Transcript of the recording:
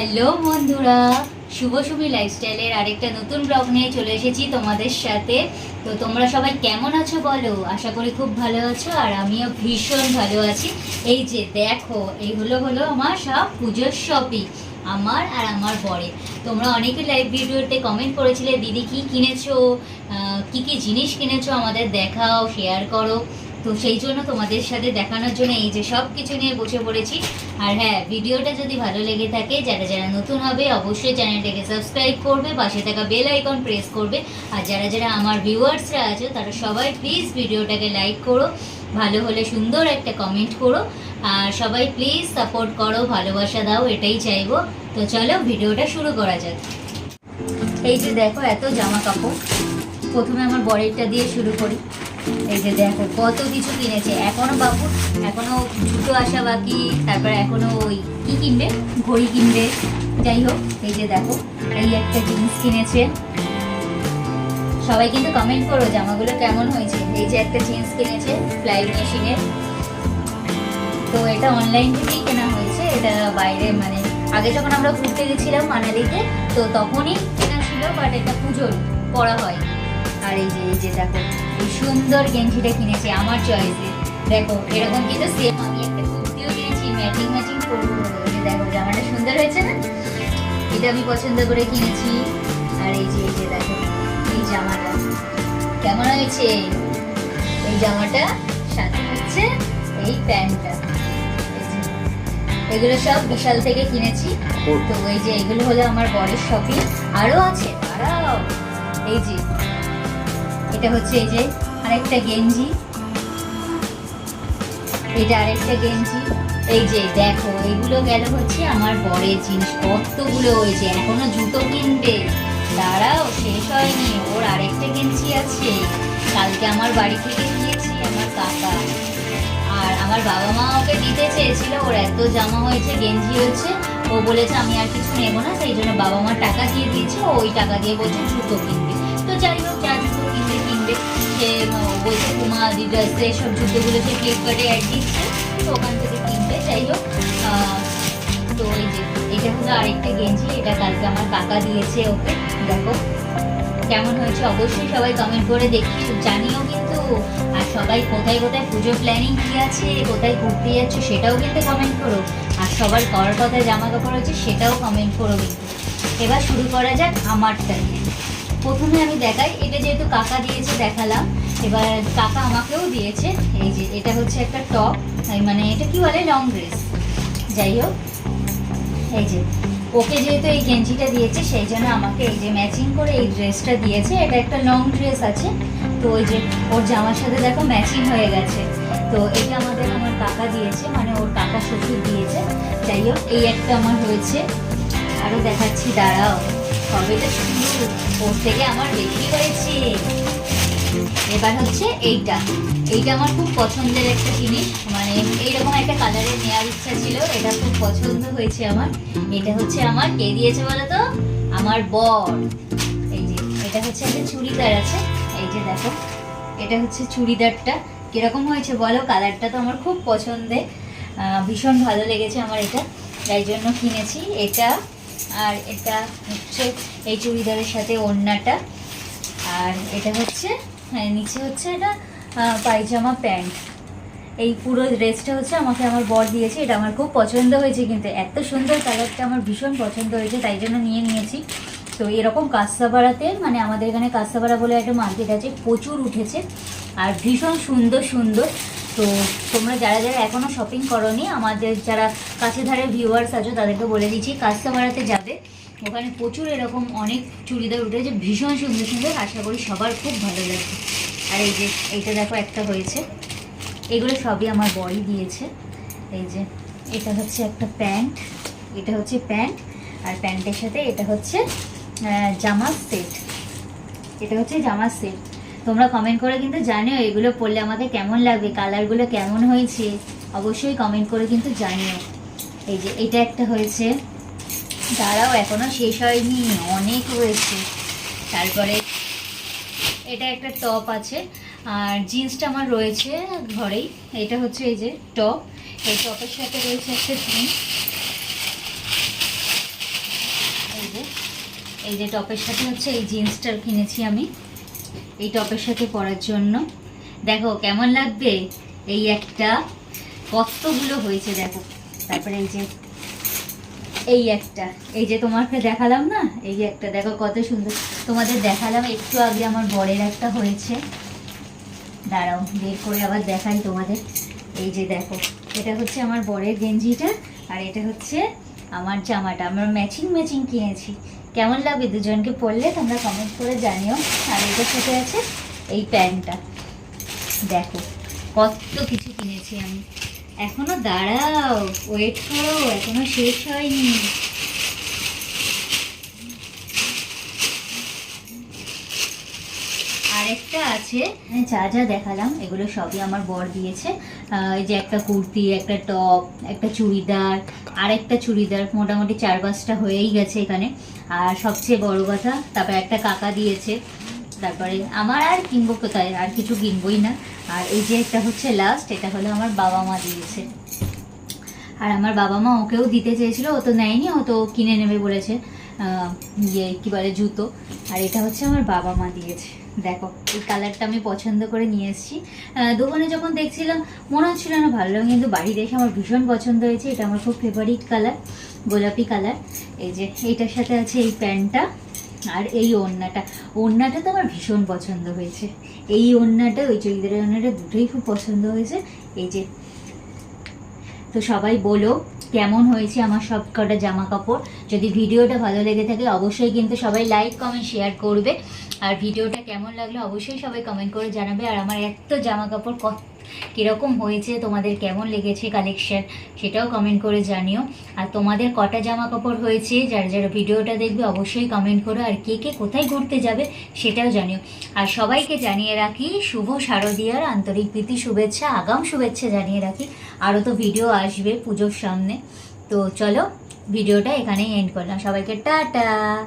Hello বন্ধুরা, শুভ শুভি লাইফস্টাইলের আরেকটা নতুন ব্লগ নিয়ে চলে এসেছি তোমাদের সাথে। তো তোমরা সবাই কেমন আছো বলো? আশা করি খুব ভালো আছো, আর আমিও ভীষণ ভালো আছি। এই যে দেখো, এই হলো হলো আমার সব পুজোর শপিং আমার আর আমার বরে তোমরা অনেকে লাইভ ভিডিওতে কমেন্ট করেছিলে, দিদি কি কিনেছো? কি কি জিনিস কিনেছো? আমাদের দেখাও শেয়ার করো। তো সেই জন্য তোমাদের সাথে দেখানোর জন্য এই যে সব কিছু নিয়ে বসে পড়েছি। আর হ্যাঁ ভিডিওটা যদি ভালো লেগে থাকে, যারা যারা নতুন হবে, অবশ্যই চ্যানেলটাকে সাবস্ক্রাইব করবে, পাশে থাকা বেল আইকন প্রেস করবে। আর যারা যারা আমার ভিউয়ার্সরা আছে, তারা সবাই প্লিজ ভিডিওটাকে লাইক করো, ভালো হলে সুন্দর একটা কমেন্ট করো। আর সবাই প্লিজ সাপোর্ট করো, ভালোবাসা দাও, এটাই চাইব। তো চলো ভিডিওটা শুরু করা যাক। এই যে দেখো, এত জামা কাপড়। প্রথমে আমার বরেরটা দিয়ে শুরু করি। এই যে দেখো, কত কিছু কিনেছে। এখনও বাবু, এখনও জুতো আসা বাকি, তারপর এখনও ওই কি কিনবে? ঘড়ি কিনবে। যাই হোক, এই যে দেখো, এই একটা জিনিস কিনেছে। সবাই কিন্তু কমেন্ট করো জামাগুলো কেমন হয়েছে। এই যে একটা জিন্স কিনেছে ফ্লাই মেশিনের তো এটা অনলাইন থেকেই কেনা হয়েছে। এটা বাইরে মানে আগে যখন আমরা ঘুরতে গেছিলাম মানালিতে, তো তখনই কেনা ছিল বাট এটা পুজোর, পরা হয় আর এই যে এই যে দেখো সুন্দর গেঞ্জিটা কিনেছি, আমার চয়েসে দেখো, এরকম কিন্তু সেম আমি একটা কুর্তিও কিনেছি ম্যাচিং ম্যাচিং করব। দেখো, জামাটা সুন্দর হয়েছে না? এটা আমি পছন্দ করে কিনেছি। আর এই যে এই যে দেখো, এই জামাটা। কেমন হয়েছে? এই জামাটা, সাথে হচ্ছে এই প্যান্টটা। এগুলো সব বিশাল থেকে কিনেছি। তো এই যে, এগুলো হলো আমার বরের শপিং আরও আছে, দাঁড়াও। এই যে এটা হচ্ছে এই যে আরেকটা গেঞ্জি। এটা আরেকটা গেঞ্জি। এই যে দেখো, এগুলো গেল হচ্ছে আমার বরের জিনিস। কতগুলো হয়েছে এখনও জুতো কিনবে। দাঁড়াও, শেষ হয়নি। ওর আরেকটা গেঞ্জি আছে। কালকে আমার বাড়ি থেকে নিয়েছি আমার কাকা। আর আমার বাবা মা ওকে দিতে চেয়েছিল, ওর এত জামা হয়েছে, গেঞ্জি হয়েছে। ও বলেছে, আমি আর কিছু নেব না। সেই জন্য বাবা মা টাকা দিয়ে দিয়েছে ওই টাকা দিয়ে বলছে জুতো কিনবে। তো যাই হোক যা কিনবে সে বলছে পুমা আদিদাস সব জুতোগুলো সে ফ্লিপকার্টে অ্যাড দিচ্ছে তো ওখান থেকে কিনবে যাই হোক তো এই যে এটা হলো আরেকটা গেঞ্জি এটা কালকে আমার কাকা দিয়েছে ওকে দেখো কেমন হয়েছে অবশ্যই সবাই কমেন্ট করে দেখি জানিও কিন্তু আর সবাই কোথায় কোথায় পুজো প্ল্যানিং কি আছে কোথায় ঘুরতে যাচ্ছ সেটাও কিন্তু কমেন্ট করো আর সবার করার কথায় জামা কাপড় হচ্ছে সেটাও কমেন্ট করো কিন্তু এবার শুরু করা যাক আমারটা দিয়ে প্রথমে আমি দেখাই, এটা যেহেতু কাকা দিয়েছে দেখালাম, এবার কাকা আমাকেও দিয়েছে, এই যে এটা হচ্ছে একটা টপ মানে এটা কি বলে? লং ড্রেস যাই হোক, এই যে, ওকে যেহেতু এই গেঞ্জিটা দিয়েছে, সেই জন্য আমাকে এই যে ম্যাচিং করে এই ড্রেসটা দিয়েছে, এটা একটা লং ড্রেস আছে, তো ওই যে ওর জামার সাথে দেখো ম্যাচিং হয়ে গেছে, তো এটা আমাদের আমার কাকা দিয়েছে মানে ওর কাকা শ্বশুর দিয়েছে, যাই হোক, এই একটা আমার হয়েছে আরও দেখাচ্ছি, দাঁড়াও। সবে তো শুরু ওর থেকে আমার বেশি হয়েছে এবার হচ্ছে এইটা এইটা আমার খুব পছন্দের একটা জিনিস মানে এইরকম একটা কালারের নেওয়ার ইচ্ছা ছিল এটা খুব পছন্দ হয়েছে আমার এটা হচ্ছে আমার কে দিয়েছে বলো তো আমার বর এই যে এটা হচ্ছে একটা চুড়িদার আছে এই যে দেখো এটা হচ্ছে চুড়িদারটা কীরকম হয়েছে বলো কালারটা তো আমার খুব পছন্দের ভীষণ ভালো লেগেছে আমার এটা তাই জন্য কিনেছি এটা আর এটা হচ্ছে এই চুড়িদারের সাথে ওড়নাটা। আর এটা হচ্ছে হ্যাঁ নিচে হচ্ছে এটা পায়জামা প্যান্ট। এই পুরো ড্রেসটা হচ্ছে আমাকে আমার বর দিয়েছে, এটা আমার খুব পছন্দ হয়েছে কিন্তু এত সুন্দর কালারটা আমার ভীষণ পছন্দ হয়েছে, তাই জন্য নিয়ে নিয়েছি। তো এরকম কাস্তাপাড়াতে মানে আমাদের এখানে কাস্তাপাড়া বলে একটা মার্কেট আছে, প্রচুর উঠেছে। আর ভীষণ সুন্দর সুন্দর। তো তোমরা যারা যারা এখনও শপিং করনি, আমাদের যারা কাছে ধারে ভিউয়ার্স আছো, তাদেরকে বলে দিচ্ছি কাস্তাপাড়াতে যাবে। ওখানে প্রচুর এরকম অনেক চুড়িদার উঠেছে ভীষণ সুন্দর সুন্দর। আশা করি সবার খুব ভালো লাগবে। আর এই যে, এইটা দেখো, একটা হয়েছে। এগুলো সবই আমার বড়ি দিয়েছে। এই যে, এটা হচ্ছে একটা প্যান্ট। এটা হচ্ছে প্যান্ট। আর প্যান্টের সাথে এটা হচ্ছে জামার সেট। এটা হচ্ছে জামার সেট। তোমরা কমেন্ট করে কিন্তু জানিও এগুলো পরলে আমাকে কেমন লাগবে কালারগুলো কেমন হয়েছে। অবশ্যই কমেন্ট করে কিন্তু জানিও। এই যে এটা একটা হয়েছে। তারাও এখনও শেষ হয়নি, অনেক হয়েছে। তারপরে এটা একটা টপ আছে। আর জিন্সটা আমার রয়েছে ঘরেই। এটা হচ্ছে এই যে টপ এই টপের সাথে রয়েছে একটা জিন্স এই যে এই যে টপের সাথে হচ্ছে এই জিন্সটা কিনেছি আমি। এই টপের সাথে পরার জন্য। দেখো, কেমন লাগবে? এই একটা কতগুলো হয়েছে দেখো। তারপরে এই যে, এই একটা। এই যে তোমাকে দেখালাম না? এই একটা। দেখো, কত সুন্দর। তোমাদের দেখালাম, একটু আগে আমার বরের একটা হয়েছে। দাঁড়াও, বের করে আবার দেখাই তোমাদের। এই যে দেখো, এটা হচ্ছে আমার বরের গেঞ্জিটা আর এটা হচ্ছে আমার জামাটা। আমরা ম্যাচিং ম্যাচিং কিনেছি। কেমন লাগবে? দুজনকে পরলে তোমরা কমেন্ট করে জানিও। আর এটার সাথে আছে এই প্যান্টটা। দেখো, কত কিছু কিনেছি আমি। এখনও দাঁড়াও ওয়েট করো, এখনও শেষ হয়নি। আরেকটা আছে মানে যা যা দেখালাম, এগুলো সবই আমার বর দিয়েছে। এই যে একটা কুর্তি, একটা টপ, একটা চুড়িদার আর একটা চুড়িদার, মোটামুটি চার পাঁচটা হয়েই গেছে এখানে। আর সবচেয়ে বড় কথা, তারপর একটা কাকা দিয়েছে, তারপরে আমার আর কিনবো কোথায়? আর কিছু কিনবোই না। আর এই যে একটা হচ্ছে লাস্ট এটা হলো আমার বাবা মা দিয়েছে। আর আমার বাবা মা ওকেও দিতে চেয়েছিল, ও তো নেয়নি, ও তো কিনে নেবে বলেছে ইয়ে কী বলে, জুতো। আর এটা হচ্ছে আমার বাবা মা দিয়েছে। দেখো, এই কালারটা আমি পছন্দ করে নিয়ে এসেছি। দোকানে যখন দেখছিলাম, মনে হচ্ছিল না ভালো লাগে কিন্তু বাড়ি দেখে আমার ভীষণ পছন্দ হয়েছে। এটা আমার খুব ফেভারিট কালার গোলাপি কালার এই যে এইটার সাথে আছে এই প্যান্টটা আর এই ওড়নাটা। ওড়নাটা তো আমার ভীষণ পছন্দ হয়েছে। এই ওড়নাটা, ওই চরিদারের ওড়নাটা দুটোই খুব পছন্দ হয়েছে। এই যে, তো সবাই বলো কেমন হয়েছে আমার সব কটা জামা কাপড় যদি ভিডিওটা ভালো লেগে থাকে, অবশ্যই কিন্তু সবাই লাইক কমেন্ট শেয়ার করবে। আর ভিডিওটা কেমন লাগল, অবশ্যই সবাই কমেন্ট করে জানাবে। আর আমার এত জামা কাপড় কত কীরকম হয়েছে, তোমাদের কেমন লেগেছে কালেকশন সেটাও কমেন্ট করে জানিও। আর তোমাদের কটা জামা কাপড় হয়েছে, যারা যারা ভিডিওটা দেখবে অবশ্যই কমেন্ট করো, আর কে কে কোথায় ঘুরতে যাবে সেটাও জানিও। আর সবাইকে জানিয়ে রাখি, শুভ শারদীয়ার আন্তরিক প্রীতি শুভেচ্ছা, আগাম শুভেচ্ছা জানিয়ে রাখি। আরও তো ভিডিও আসবে পুজোর সামনে। তো চলো, ভিডিওটা এখানেই এন্ড করলাম। সবাইকে টাটা!